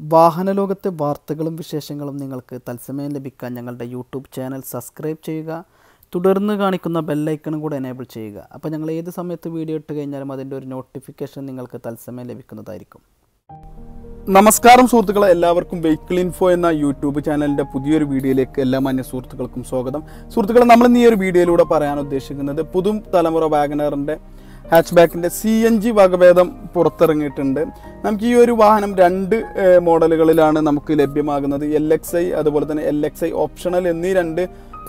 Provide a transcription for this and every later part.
വാഹനലോകത്തെ വാർത്തകളും വിശേഷങ്ങളും നിങ്ങൾക്ക് തത്സമയം ലഭിക്കാൻ ഞങ്ങളുടെ യൂട്യൂബ് ചാനൽ സബ്സ്ക്രൈബ് ചെയ്യുക. തുടർന്ന് കാണിക്കുന്ന ബെല്ലൈക്കണും കൂടെ എനേബിൾ ചെയ്യുക. അപ്പോൾ ഞങ്ങൾ ഏത് സമയത്ത് വീഡിയോ ഇട്ട് കഴിഞ്ഞാലും അതിന്റെ ഒരു നോട്ടിഫിക്കേഷൻ നിങ്ങൾക്ക് തത്സമയം ലഭിക്കുന്നതായിരിക്കും. നമസ്കാരം സുഹൃത്തുക്കളെ. എല്ലാവർക്കും വെഹിക്കിൾ ഇൻഫോ എന്ന യൂട്യൂബ് ചാനലിന്റെ പുതിയൊരു വീഡിയോയിലേക്ക് എല്ലാ മാന്യ സുഹൃത്തുക്കൾക്കും സ്വാഗതം. സുഹൃത്തുക്കളെ നമ്മൾ ഈ ഒരു വീഡിയോയിലൂടെ പറയാൻ ഉദ്ദേശിക്കുന്നത് പുതു തലമുറ വാഗനറിന്റെ ഹാച്ച് ബാക്കിന്റെ സി എൻ ജി വകഭേദം പുറത്തിറങ്ങിയിട്ടുണ്ട്. നമുക്ക് ഈ ഒരു വാഹനം രണ്ട് മോഡലുകളിലാണ് നമുക്ക് ലഭ്യമാകുന്നത്. എൽ എക്സ് ഐ അതുപോലെ തന്നെ എൽ എക്സ് ഐ ഓപ്ഷണൽ എന്നീ രണ്ട്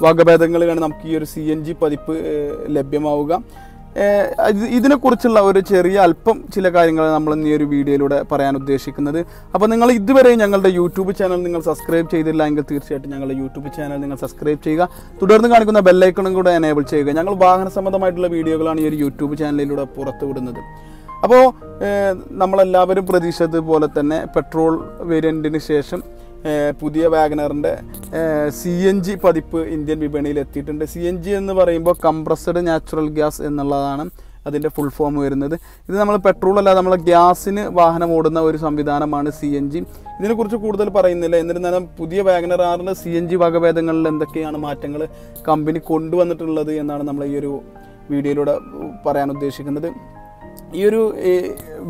വകഭേദങ്ങളിലാണ് നമുക്ക് ഈ ഒരു സി എൻ ജി പതിപ്പ് ലഭ്യമാവുക. ഇതിനെക്കുറിച്ചുള്ള ഒരു ചെറിയ അല്പം ചില കാര്യങ്ങൾ നമ്മൾ ഈ ഒരു വീഡിയോയിലൂടെ പറയാൻ ഉദ്ദേശിക്കുന്നത്. അപ്പോൾ നിങ്ങൾ ഇതുവരെ ഞങ്ങളുടെ യൂട്യൂബ് ചാനൽ നിങ്ങൾ സബ്സ്ക്രൈബ് ചെയ്തില്ല എങ്കിൽ തീർച്ചയായിട്ടും ഞങ്ങളുടെ യൂട്യൂബ് ചാനൽ നിങ്ങൾ സബ്സ്ക്രൈബ് ചെയ്യുക. തുടർന്ന് കാണിക്കുന്ന ബെല്ലൈക്കണും കൂടെ എനേബിൾ ചെയ്യുക. ഞങ്ങൾ വാഹന സംബന്ധമായിട്ടുള്ള വീഡിയോകളാണ് ഈ ഒരു യൂട്യൂബ് ചാനലിലൂടെ പുറത്തുവിടുന്നത്. അപ്പോൾ നമ്മളെല്ലാവരും പ്രതീക്ഷിച്ചതുപോലെ തന്നെ പെട്രോൾ വേരിയന്റിന് ശേഷം പുതിയ വാഗനറിന്റെ സി എൻ ജി പതിപ്പ് ഇന്ത്യൻ വിപണിയിൽ എത്തിയിട്ടുണ്ട്. സി എൻ ജി എന്ന് പറയുമ്പോൾ കംപ്രസ്ഡ് നാച്ചുറൽ ഗ്യാസ് എന്നുള്ളതാണ് അതിന്റെ ഫുൾ ഫോം വരുന്നത്. ഇത് നമ്മൾ പെട്രോൾ അല്ല നമ്മൾ ഗ്യാസിന് വാഹനം ഓടുന്ന ഒരു സംവിധാനമാണ് സി എൻ ജി ഇതിനെക്കുറിച്ച് കൂടുതൽ പറയുന്നില്ല. എന്നിരുന്നാലും പുതിയ വാഗനർ ആറിന്റെ സി എൻ ജി വകഭേദങ്ങളിൽ എന്തൊക്കെയാണ് മാറ്റങ്ങൾ കമ്പനി കൊണ്ടുവന്നിട്ടുള്ളത് എന്നാണ് നമ്മൾ ഈ ഒരു വീഡിയോയിലൂടെ പറയാൻ ഉദ്ദേശിക്കുന്നത്. ഈ ഒരു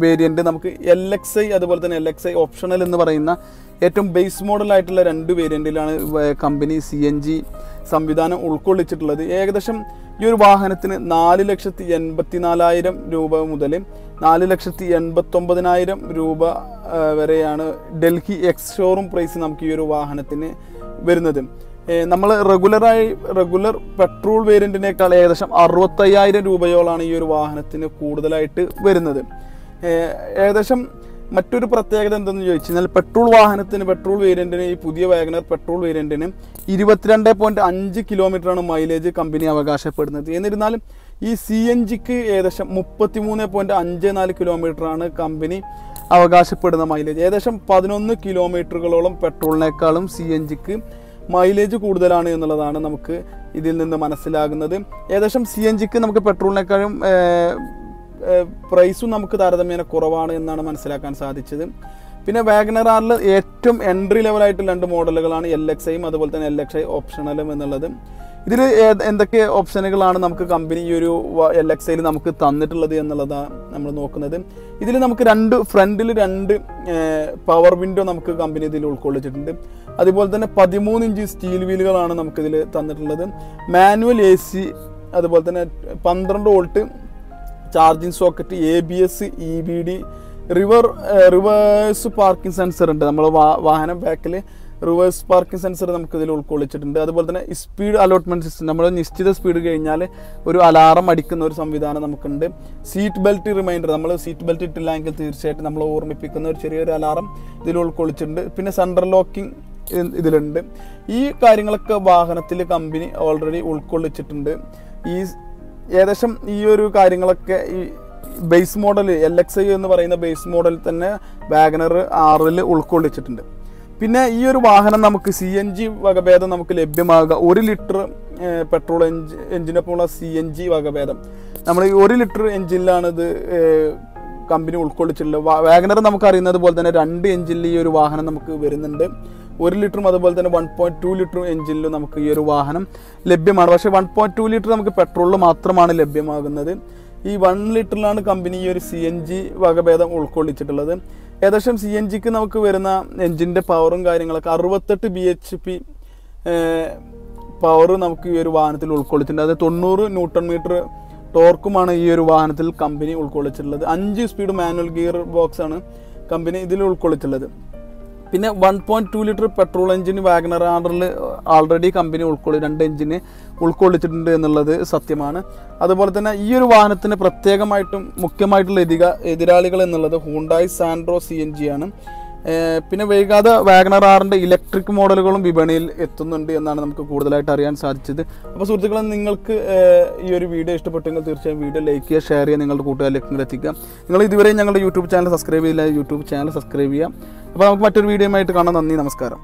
വേരിയന്റ് നമുക്ക് എൽ എക്സ് ഐ അതുപോലെ തന്നെ എൽ എക്സ് ഐ ഓപ്ഷണൽ എന്ന് പറയുന്ന ഏറ്റവും ബേസ് മോഡലായിട്ടുള്ള രണ്ട് വേരിയന്റിലാണ് കമ്പനി സി എൻ ജി സംവിധാനം ഉൾക്കൊള്ളിച്ചിട്ടുള്ളത്. ഏകദേശം ഈ ഒരു വാഹനത്തിന് നാല് ലക്ഷത്തി എൺപത്തി നാലായിരം രൂപ മുതൽ നാല് ലക്ഷത്തി എൺപത്തൊമ്പതിനായിരം രൂപ വരെയാണ് ഡൽഹി എക്സ് ഷോറൂം പ്രൈസ് നമുക്ക് ഈ ഒരു വാഹനത്തിന് വരുന്നത്. നമ്മൾ റെഗുലറായി റെഗുലർ പെട്രോൾ വേരിയന്റിനേക്കാൾ ഏകദേശം അറുപത്തയ്യായിരം രൂപയോളാണ് ഈ ഒരു വാഹനത്തിന് കൂടുതലായിട്ട് വരുന്നത്. ഏകദേശം മറ്റൊരു പ്രത്യേകത എന്തെന്ന് ചോദിച്ചു കഴിഞ്ഞാൽ പെട്രോൾ വാഹനത്തിന് പെട്രോൾ വേരിയന്റിന് ഈ പുതിയ വാഗനർ പെട്രോൾ വേരിയന്റിന് ഇരുപത്തിരണ്ട് പോയിന്റ് അഞ്ച് കിലോമീറ്ററാണ് മൈലേജ് കമ്പനി അവകാശപ്പെടുന്നത്. എന്നിരുന്നാലും ഈ സി എൻ ജിക്ക് ഏകദേശം മുപ്പത്തി മൂന്ന് പോയിന്റ് അഞ്ച് നാല് കിലോമീറ്ററാണ് കമ്പനി അവകാശപ്പെടുന്ന മൈലേജ് ഏകദേശം പതിനൊന്ന് കിലോമീറ്ററുകളോളം പെട്രോളിനേക്കാളും സി എൻ ജിക്ക് മൈലേജ് കൂടുതലാണ് എന്നുള്ളതാണ് നമുക്ക് ഇതിൽ നിന്ന് മനസ്സിലാകുന്നത്. ഏകദേശം സി എൻ ജിക്ക് നമുക്ക് പെട്രോളിനേക്കാളും പ്രൈസും നമുക്ക് താരതമ്യേന കുറവാണ് എന്നാണ് മനസ്സിലാക്കാൻ സാധിച്ചത്. പിന്നെ വാഗനർ ആറിൽ ഏറ്റവും എൻട്രി ലെവലായിട്ട് രണ്ട് മോഡലുകളാണ് എൽ എക്സ് ഐയും അതുപോലെ തന്നെ എൽ എക്സ് ഐ ഓപ്ഷണലും എന്നുള്ളത്. ഇതിൽ എന്തൊക്കെ ഓപ്ഷനുകളാണ് നമുക്ക് കമ്പനി ഈ ഒരു എൽ എക്സ് ഐയിൽ നമുക്ക് തന്നിട്ടുള്ളത് എന്നുള്ളതാണ് നമ്മൾ നോക്കുന്നത്. ഇതിൽ നമുക്ക് രണ്ട് ഫ്രണ്ടിൽ രണ്ട് പവർ വിൻഡോ നമുക്ക് കമ്പനി ഇതിൽ ഉൾക്കൊള്ളിച്ചിട്ടുണ്ട്. അതുപോലെ തന്നെ പതിമൂന്ന് ഇഞ്ച് സ്റ്റീൽ വീലുകളാണ് നമുക്കിതിൽ തന്നിട്ടുള്ളത്. മാനുവൽ എ സി അതുപോലെ തന്നെ പന്ത്രണ്ട് volt charging socket A B S E B D river reverse parking sensor ഉണ്ട്. നമ്മൾ വാഹനം ബാക്കിൽ റിവേഴ്സ് പാർക്കിംഗ് സെൻസർ നമുക്ക് ഇതിൽ ഉൾക്കൊള്ളിച്ചിട്ടുണ്ട്. അതുപോലെ തന്നെ സ്പീഡ് അലോട്ട്മെന്റ് സിസ്റ്റം നമ്മൾ നിശ്ചിത സ്പീഡ് കഴിഞ്ഞാൽ ഒരു അലാറം അടിക്കുന്ന ഒരു സംവിധാനം നമുക്കുണ്ട്. സീറ്റ് ബെൽറ്റ് റിമൈൻഡർ നമ്മൾ സീറ്റ് ബെൽറ്റ് ഇട്ടില്ലെങ്കിൽ തീർച്ചയായിട്ടും നമ്മൾ ഓർമ്മിപ്പിക്കുന്ന ഒരു ചെറിയൊരു അലാറം ഇതിൽ ഉൾക്കൊള്ളിച്ചിട്ടുണ്ട്. പിന്നെ സെൻട്രൽ ലോക്കിംഗ് ഇതിലുണ്ട്. ഈ കാര്യങ്ങളൊക്കെ വാഹനത്തിൽ കമ്പനി ഓൾറെഡി ഉൾക്കൊള്ളിച്ചിട്ടുണ്ട്. ഈ ഏകദേശം ഈ ഒരു കാര്യങ്ങളൊക്കെ ഈ base model L X I എന്ന് പറയുന്ന ബേസ് മോഡൽ തന്നെ വാഗനർ ആറിൽ ഉൾക്കൊള്ളിച്ചിട്ടുണ്ട്. പിന്നെ ഈ ഒരു വാഹനം നമുക്ക് സി എൻ ജി വകഭേദം നമുക്ക് ലഭ്യമാകുക. ഒരു ലിറ്റർ പെട്രോൾ എൻജി എഞ്ചിനൊപ്പമുള്ള സി എൻ ജി വകഭേദം. നമ്മൾ ഈ ഒരു ലിറ്റർ എഞ്ചിനിലാണ് ഇത് കമ്പനി ഉൾക്കൊള്ളിച്ചിട്ടുള്ളത്. വാഗനർ നമുക്ക് അറിയുന്നത് പോലെ തന്നെ രണ്ട് എഞ്ചിനിൽ ഈ ഒരു വാഹനം നമുക്ക് വരുന്നുണ്ട്. ഒരു ലിറ്ററും അതുപോലെ തന്നെ വൺ പോയിന്റ് ടു ലിറ്ററും എഞ്ചിനിലും നമുക്ക് ഈ ഒരു വാഹനം ലഭ്യമാണ്. പക്ഷേ വൺ പോയിന്റ് ടു ലിറ്റർ നമുക്ക് പെട്രോളിൽ മാത്രമാണ് ലഭ്യമാകുന്നത്. ഈ വൺ ലിറ്ററിലാണ് കമ്പനി ഈ ഒരു സി എൻ ജി വകഭേദം ഉൾക്കൊള്ളിച്ചിട്ടുള്ളത്. ഏകദേശം സി എൻ ജിക്ക് നമുക്ക് വരുന്ന എഞ്ചിന്റെ പവറും കാര്യങ്ങളൊക്കെ അറുപത്തെട്ട് ബി എച്ച് പി പവർ നമുക്ക് ഈ ഒരു വാഹനത്തിൽ ഉൾക്കൊള്ളിച്ചിട്ടുണ്ട്. അത് തൊണ്ണൂറ് ന്യൂട്ടൺ മീറ്റർ ടോർക്കുമാണ് ഈ ഒരു വാഹനത്തിൽ കമ്പനി ഉൾക്കൊള്ളിച്ചിട്ടുള്ളത്. അഞ്ച് സ്പീഡ് മാനുവൽ ഗിയർ ബോക്സാണ് കമ്പനി ഇതിൽ ഉൾക്കൊള്ളിച്ചിട്ടുള്ളത്. പിന്നെ one point two litre petrol engine WagonR ആർഡറിൽ already company ഉൾക്കൊള്ളി രണ്ട് എഞ്ചിന് ഉൾക്കൊള്ളിച്ചിട്ടുണ്ട് എന്നുള്ളത് സത്യമാണ്. അതുപോലെ തന്നെ ഈ ഒരു വാഹനത്തിന് പ്രത്യേകമായിട്ടും മുഖ്യമായിട്ടുള്ള എതിരാളികൾ എന്നുള്ളത് Hyundai Santro C N G ആണ്. പിന്നെ വൈകാതെ വാഗനർ ആറിന്റെ ഇലക്ട്രിക് മോഡലുകളും വിപണിയിൽ എത്തുന്നുണ്ട് എന്നാണ് നമുക്ക് കൂടുതലായിട്ട് അറിയാൻ സാധിച്ചത്. അപ്പോൾ സുഹൃത്തുക്കളെ നിങ്ങൾക്ക് ഈ ഒരു വീഡിയോ ഇഷ്ടപ്പെട്ടെങ്കിൽ തീർച്ചയായും വീഡിയോ ലൈക്ക് ചെയ്യുക ഷെയർ ചെയ്യുക നിങ്ങളുടെ കൂട്ടുകാരിലേക്ക് എത്തിക്കുക. നിങ്ങൾ ഇതുവരെ ഞങ്ങളുടെ യൂട്യൂബ് ചാനൽ സബ്സ്ക്രൈബ് ചെയ്തില്ല യൂട്യൂബ് ചാനൽ സബ്സ്ക്രൈബ് ചെയ്യുക. അപ്പോൾ നമുക്ക് മറ്റൊരു വീഡിയോയുമായിട്ട് കാണാം. നന്ദി നമസ്കാരം.